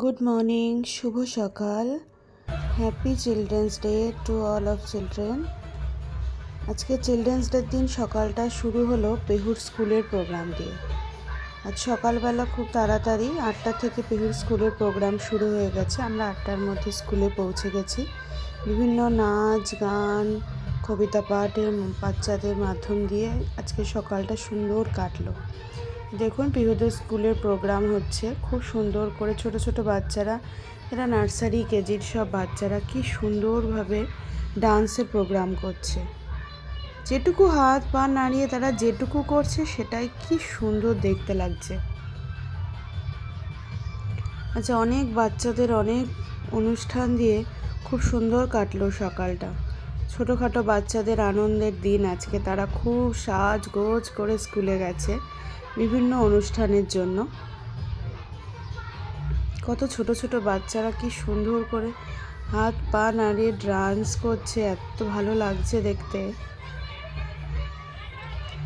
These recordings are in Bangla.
গুড মর্নিং শুভ সকাল। Happy children's day to all of children আজকে চিলড্রেন্স ডের দিন সকালটা শুরু হলো পেহুর স্কুলের প্রোগ্রাম দিয়ে। আজ সকালবেলা খুব তাড়াতাড়ি আটটা থেকে পেহুর স্কুলের প্রোগ্রাম শুরু হয়ে গেছে। আমরা আটটার মধ্যে স্কুলে পৌঁছে গেছি। বিভিন্ন নাচ, গান, কবিতা পাঠের বাচ্চাদের মাধ্যম দিয়ে আজকে সকালটা সুন্দর কাটলো। দেখুন, পিহুদের স্কুলের প্রোগ্রাম হচ্ছে খুব সুন্দর করে ছোট ছোট বাচ্চারা, এরা নার্সারি কেজির সব বাচ্চারা কি সুন্দরভাবে ডান্সের প্রোগ্রাম করছে। যেটুকু হাত পা নাড়িয়ে তারা যেটুকু করছে, সেটাই কি সুন্দর দেখতে লাগছে। আচ্ছা অনেক বাচ্চাদের অনেক অনুষ্ঠান দিয়ে খুব সুন্দর কাটলো সকালটা। ছোটোখাটো বাচ্চাদের আনন্দের দিন আজকে, তারা খুব সাজগোজ করে স্কুলে গেছে। বিভিন্ন অনুষ্ঠানের জন্য। কত ছোট ছোট বাচ্চারা কি সুন্দর করে হাত পা নাড়িয়ে ডান্স করছে, এত ভালো লাগছে দেখতে।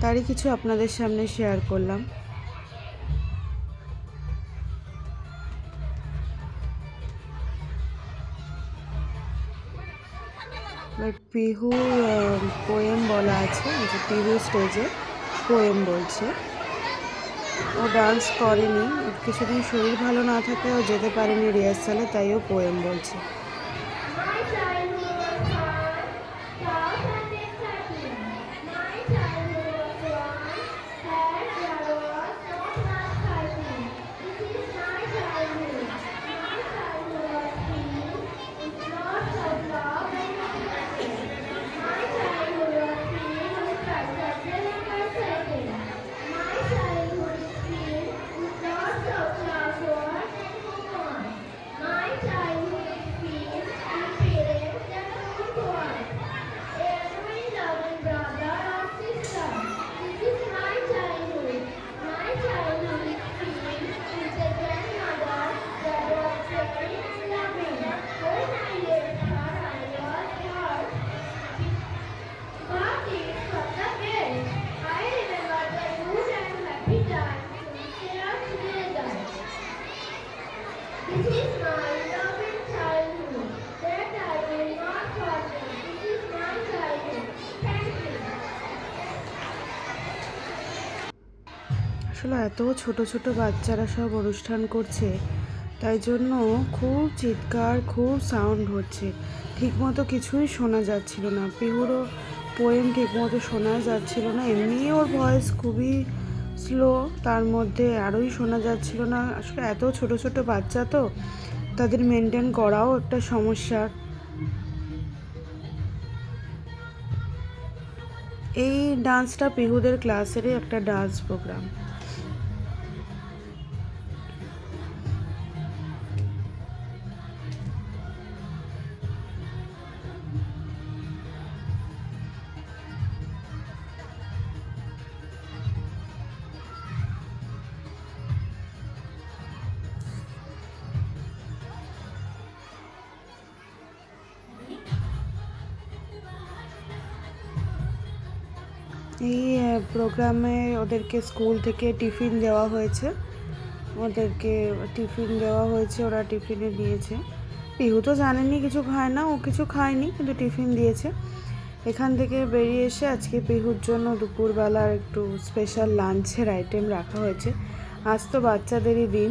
তারই কিছু আপনাদের সামনে শেয়ার করলাম। পিহু পোয়েম বলা আছে পিহু স্টেজে পোয়েম বলছে। ও ডান্স করেনি। কিছুদিন শরীর ভালো না থাকে ও যেতে পারেনি রিহার্সালে তাই ও পোয়েম বলছে। আসলে এত ছোট ছোট বাচ্চারা সব অনুষ্ঠান করছে, তাই জন্য খুব চিৎকার, খুব সাউন্ড হচ্ছে। ঠিকমতো কিছুই শোনা যাচ্ছিল না। পিহুরও পোয়েম ঠিকমতো শোনা যাচ্ছিল না। এমনি ওর ভয়েস খুবই স্লো তার মধ্যে আরোই শোনা যাচ্ছিল না। আসলে এত ছোট ছোট বাচ্চা তো, তাদের মেনটেন করাও একটা সমস্যার এই ডান্সটা পিহুদের ক্লাসেরই একটা ডান্স প্রোগ্রাম এই প্রোগ্রামে ওদেরকে স্কুল থেকে টিফিন দেওয়া হয়েছে। ওদেরকে টিফিন দেওয়া হয়েছে, ওরা টিফিনে নিয়েছে। পিহু তো জানেনি কিছু খায় না, ও কিছু খায়নি, কিন্তু টিফিন দিয়েছে। এখান থেকে বেরিয়ে এসে আজকে পিহুর জন্য দুপুরবেলার একটু স্পেশাল লাঞ্চের আইটেম রাখা হয়েছে। আজ তো বাচ্চাদেরই দিন।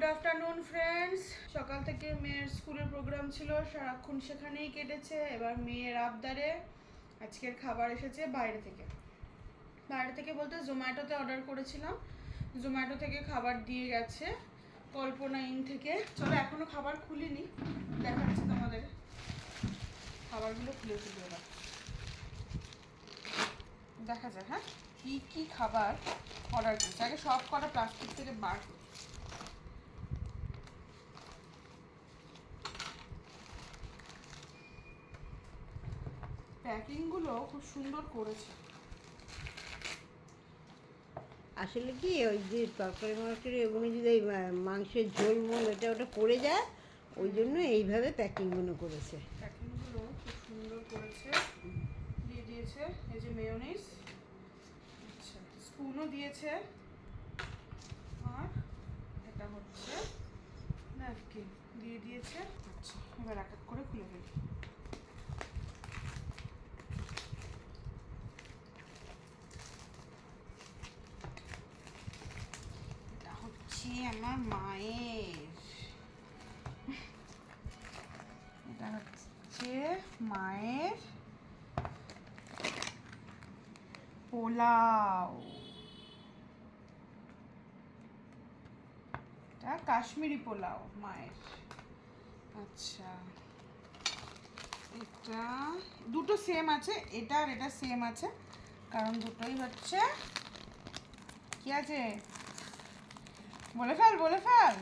গুড আফটারনুন ফ্রেন্ডস সকাল থেকে মেয়ের স্কুলের প্রোগ্রাম ছিল, সারাক্ষণ সেখানেই কেটেছে। এবার মেয়ের আবদারে আজকের খাবার এসেছে বাইরে থেকে। বাইরে থেকে বলতে জোম্যাটোতে অর্ডার করেছিলাম। জোম্যাটো থেকে খাবার দিয়ে গেছে, কল্পনা ইন থেকে। চলো, এখনও খাবার খুলিনি। দেখাচ্ছি তোমাদের। খাবারগুলো খুলে খুলে এবার। দেখা যাক হ্যাঁ? কি কি খাবার অর্ডার করেছে? আগে সব কটা প্লাস্টিক থেকে বার করি। প্যাকিংগুলো খুব সুন্দর করেছে। আসলে কি ওই যে তরকারি মরকারি ওগুলো যদি মাংসের ঝোল মোল এটা ওটা পড়ে যায় ওই জন্য এইভাবে প্যাকিংগুলো করেছে। প্যাকিংগুলো খুব সুন্দর করেছে। দিয়ে দিয়েছে এই যে মেয়োনিজ। আচ্ছা স্পুনও দিয়েছে। আর এটা হচ্ছে ন্যাপকিন। দিয়ে দিয়েছে। আচ্ছা এবার এক এক করে খুলে ফেলি এটা হচ্ছে আমার মায়ের। এটা হচ্ছে মায়ের পোলাও। এটা কাশ্মীরি পোলাও মায়ের। আচ্ছা। এটা দুটো সেম আছে, এটা আর এটা সেম আছে, কারণ দুটোই হচ্ছে কি আছে? বলে ফেল বলে ফেল।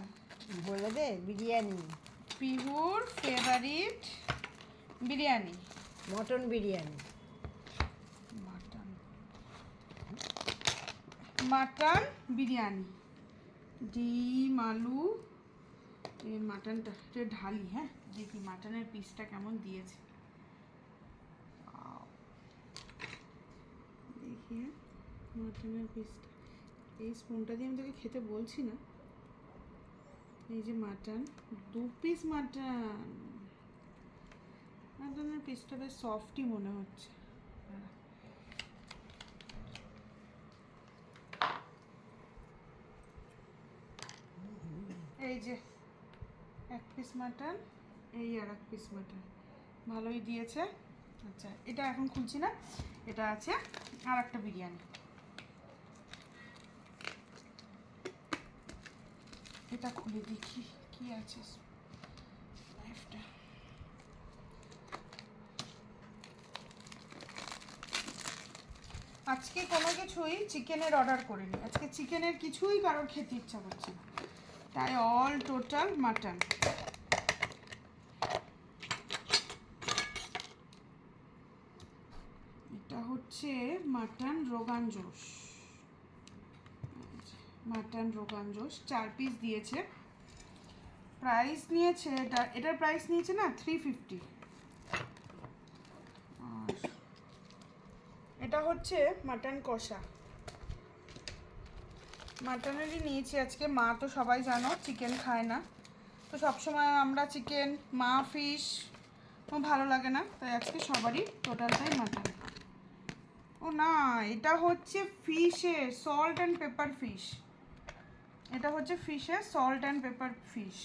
বলে দে biryani. পিহুর favourite biryani. Mutton biryani. Mutton. Mutton biryani. ডিম আলু এই মাটনটা ঢালি হ্যাঁ? দেখি মাটনের পিসটা কেমন দিয়েছে। দেখি হ্যাঁ? মাটনের পিসটা এই স্পুনটা দিয়ে আমি তোকে খেতে বলছি না। এই যে মাটন দু পিস মাটন মাটনের পিসটা বেশ সফটই মনে হচ্ছে। এই যে এক পিস মাটন এই আর এক পিস মাটন ভালোই দিয়েছে। আচ্ছা এটা এখন খুলছি না। এটা আছে আর একটা বিরিয়ানি। এটা খুলে দেখি কি আছে। নাইফটা আজকে কোনো কিছুই চিকেনের অর্ডার করিনি। আজকে চিকেনের কিছুই কারোর খেতে ইচ্ছা করছে না। তাই অল টোটাল মাটন এটা হচ্ছে মাটন রোগান জোশ। মাটন রোগান জোশ চার পিস দিয়েছে। প্রাইস নিয়েছে, এটা, এটার প্রাইস নিয়েছে না থ্রি ফিফটি এটা হচ্ছে মাটন কষা। মাটনেরই নিয়েছি আজকে, মা তো সবাই জানো চিকেন খায় না। তো সবসময় আমরা চিকেন মা ফিশ ভালো লাগে না, তাই আজকে সবারই টোটালটাই মাটন ও না, এটা হচ্ছে ফিশের সল্ট অ্যান্ড পেপার ফিশ এটা হচ্ছে ফিশের সল্ট অ্যান্ড পেপার ফিশ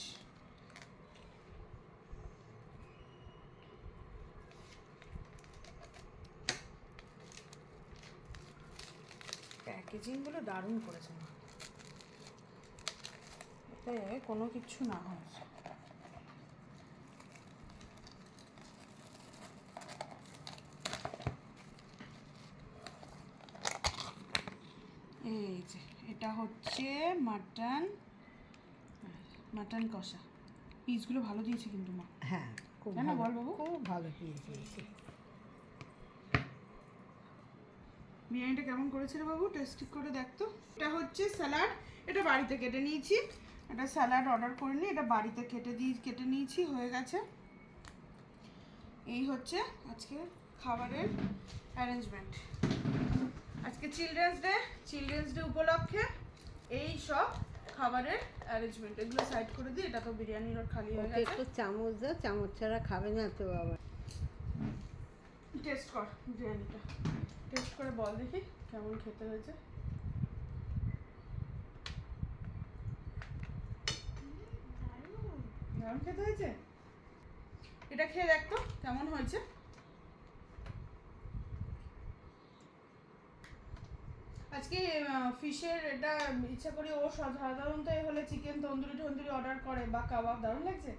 প্যাকেজিংগুলো দারুণ করেছে না এতে কোনো কিছু না হয়। এই যে এটা হচ্ছে মাটন মাটন কষা। পিসগুলো ভালো দিয়েছে কিন্তু মা। হ্যাঁ খুব ভালো বল বাবু? খুব ভালো পিস দিয়েছে। বিরিয়ানিটা কেমন করেছে রে বাবু টেস্ট করে দেখতো এটা হচ্ছে স্যালাড। এটা বাড়িতে কেটে নিয়েছি। এটা স্যালাড অর্ডার করে নিই এটা বাড়িতে কেটে দিয়ে কেটে নিয়েছি হয়ে গেছে। এই হচ্ছে আজকে খাবারের অ্যারেঞ্জমেন্ট আজকে চিলড্রেন্স ডে চিলড্রেন্স ডে উপলক্ষে এই সব খাবারের অ্যারেঞ্জমেন্ট এগুলো সাইড করে দিই এটা তো বিরিয়ানির খালি হয়ে গেছে। একটু চামচ দাও চামচ ছাড়া খাবে না তো বাবা। টেস্ট কর বিরিয়ানিটা। টেস্ট করে বল দেখি কেমন খেতে হয়েছে। দারুণ খেতে হয়েছে? এটা খেয়ে দেখ তো কেমন হয়েছে? আজকে ফিশের এটা ইচ্ছা করি ও সাধারণত হলে চিকেন তন্দুরি টন্দুরি অর্ডার করে বা কাবাব, দারুণ লাগছে।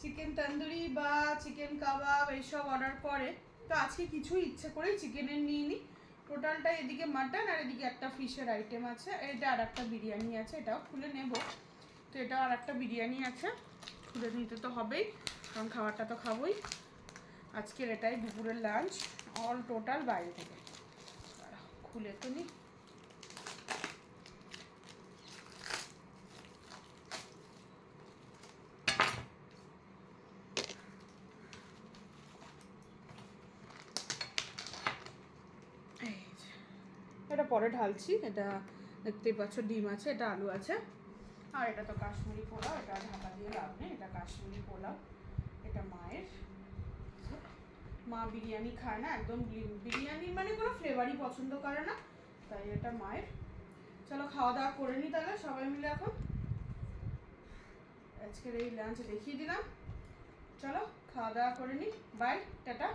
চিকেন তন্দুরি বা চিকেন কাবাব এইসব অর্ডার করে। তো আজকে কিছু ইচ্ছে করেই চিকেনের নিয়ে নিই টোটালটা এদিকে মাটন আর এদিকে একটা ফিশের আইটেম আছে। এটা আর একটা বিরিয়ানি আছে, এটাও খুলে নেব। তো এটা আর একটা বিরিয়ানি আছে, খুলে নিতে তো হবেই, কারণ খাবারটা তো খাবোই। আজকের এটাই দুপুরের লাঞ্চ অল টোটাল বাইরে থেকে। খুলে তো নিই এই যে। এটা পরে ঢালছি, এটা দেখতেই পাচ্ছ ডিম আছে, এটা আলু আছে। আর এটা তো কাশ্মীরি পোলাও, এটা ঢাকা দিয়ে লাভ নেই, এটা কাশ্মীরি পোলাও, এটা মায়ের। মা বিরিয়ানি খায় না, একদম বিরিয়ানি মানে কোনো ফ্লেভারই পছন্দ করে না, তাই এটা মায়ের। চলো খাওয়া দাওয়া করে নিই তাহলে সবাই মিলে এখন। আজকের এই লাঞ্চ দেখিয়ে দিলাম। চলো খাওয়া দাওয়া করে নিই বাই টাটা।